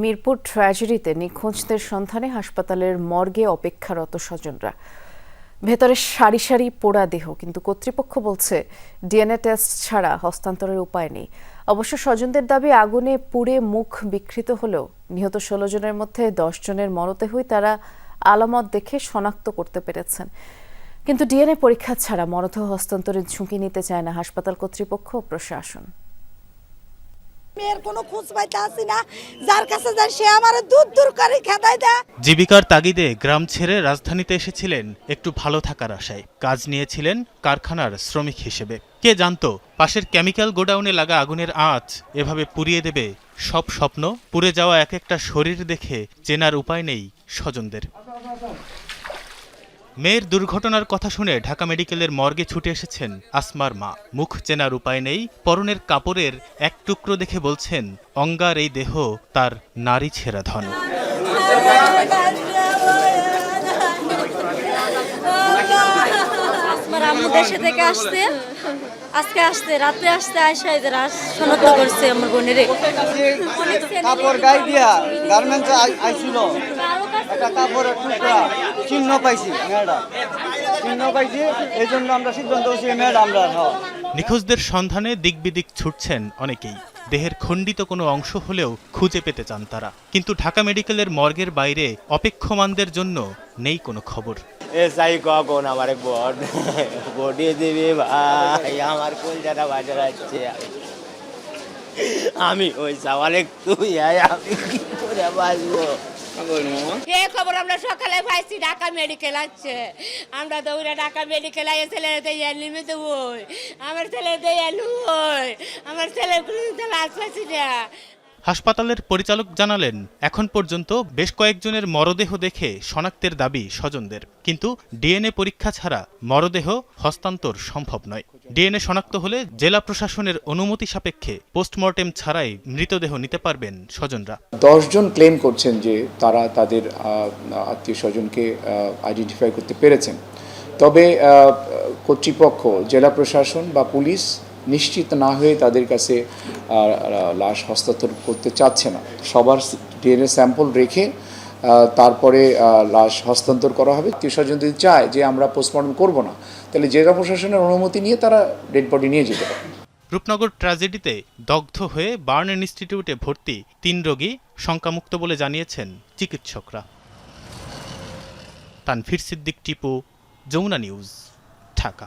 মিরপুর ট্র্যাজেডিতে নিখোঁজদের সন্ধানে হাসপাতালের মর্গে অপেক্ষারত স্বজনরা। ভেতরে সারি সারি পোড়া দেহ, কিন্তু কর্তৃপক্ষ বলছে, ডিএনএ টেস্ট ছাড়া হস্তান্তরের উপায় নেই। অবশ্য স্বজনদের দাবি, আগুনে পুড়ে মুখ বিকৃত হলেও নিহত ষোলো জনের মধ্যে দশ জনের মরদেহই তারা আলামত দেখে শনাক্ত করতে পেরেছেন। কিন্তু ডিএনএ পরীক্ষা ছাড়া মরদেহ হস্তান্তরের ঝুঁকি নিতে চায় না হাসপাতাল কর্তৃপক্ষ ও প্রশাসন। জীবিকার তাগিদে গ্রাম ছেড়ে রাজধানীতে এসেছিলেন একটু ভালো থাকার আশায়। কাজ নিয়েছিলেন কারখানার শ্রমিক হিসেবে। কে জানতো, পাশের কেমিক্যাল গোডাউনে লাগা আগুনের আঁচ এভাবে পুড়িয়ে দেবে? সব স্বপ্ন, পুড়ে যাওয়া এক একটা শরীর দেখে চেনার উপায় নেই স্বজনদের। মেয়ের দুর্ঘটনার কথা শুনে ঢাকা মেডিকেলের মর্গে ছুটে এসেছেন আসমার মা। মুখ চেনার উপায় নেই পরনের কাপড়ের এক টুকরো দেখে বলছেন অঙ্গার এই দেহ তার নারী ছেঁড়া ধন। আম্মু দেশে থেকে আসছে। আজকে আসছে রাতে আসতে আয়সা এদের আস শনাক্ত করছে আমার বোনের। কাপড় গায়ে দিয়া গার্মেন্টস আইছিল। একটা কাপড়ের টুকরা চিহ্ন পাইছি মেয়েটা চিহ্ন পাইছি এই জন্য আমরা সিদ্ধান্ত করছি এই আমরা নিখোঁজদের সন্ধানে দিকবিদিক ছুটছেন অনেকেই। দেহের খণ্ডিত কোনো অংশ হলেও খুঁজে পেতে চান তারা। কিন্তু ঢাকা মেডিকেলের মর্গের বাইরে অপেক্ষমানদের জন্য নেই কোনো খবর। কখন আমার বট বটিয়ে দিবি ভাই আমার বাজার আমি ওই সওয়ালে তুই আয় আমি কি করে বাঁচবো? এই খবর আমরা সকালে পাইছি, ঢাকা মেডিকেল আমরা দৌড়ে ঢাকা মেডিকেল আইয়ে ছেলে দিয়ে নিমে দেবো আমার ছেলে দিয়ে ওই আমার ছেলেগুলো লাশ পাইছি না। হাসপাতালের পরিচালক জানালেন, এখন পর্যন্ত বেশ কয়েকজনের মরদেহ দেখে শনাক্তের দাবি স্বজনদের। কিন্তু ডিএনএ পরীক্ষা ছাড়া মরদেহ হস্তান্তর সম্ভব নয়। ডিএনএ শনাক্ত হলে জেলা প্রশাসনের অনুমতি সাপেক্ষে পোস্টমর্টেম ছাড়াই মৃতদেহ নিতে পারবেন স্বজনরা। দশজন ক্লেম করছেন যে তারা তাদের আত্মীয় স্বজনকে আইডেন্টিফাই করতে পেরেছেন। তবে কর্তৃপক্ষ, জেলা প্রশাসন বা পুলিশ নিশ্চিত না হয়ে তাদের কাছে লাশ হস্তান্তর করতে চাচ্ছে না। সবার ডিএনএ স্যাম্পল রেখে তারপরে লাশ হস্তান্তর করা হবে। স্বজন যদি চায় যে আমরা পোস্টমর্টম করব না, তাহলে জেলা প্রশাসনের অনুমতি নিয়ে তারা ডেড বডি নিয়ে যেতে পারে। রূপনগর ট্র্যাজেডিতে দগ্ধ হয়ে বার্ন ইনস্টিটিউটে ভর্তি তিন রোগী শঙ্কামুক্ত বলে জানিয়েছেন চিকিৎসকরা। তানভীর সিদ্দিক, টিপু, যমুনা নিউজ, ঢাকা।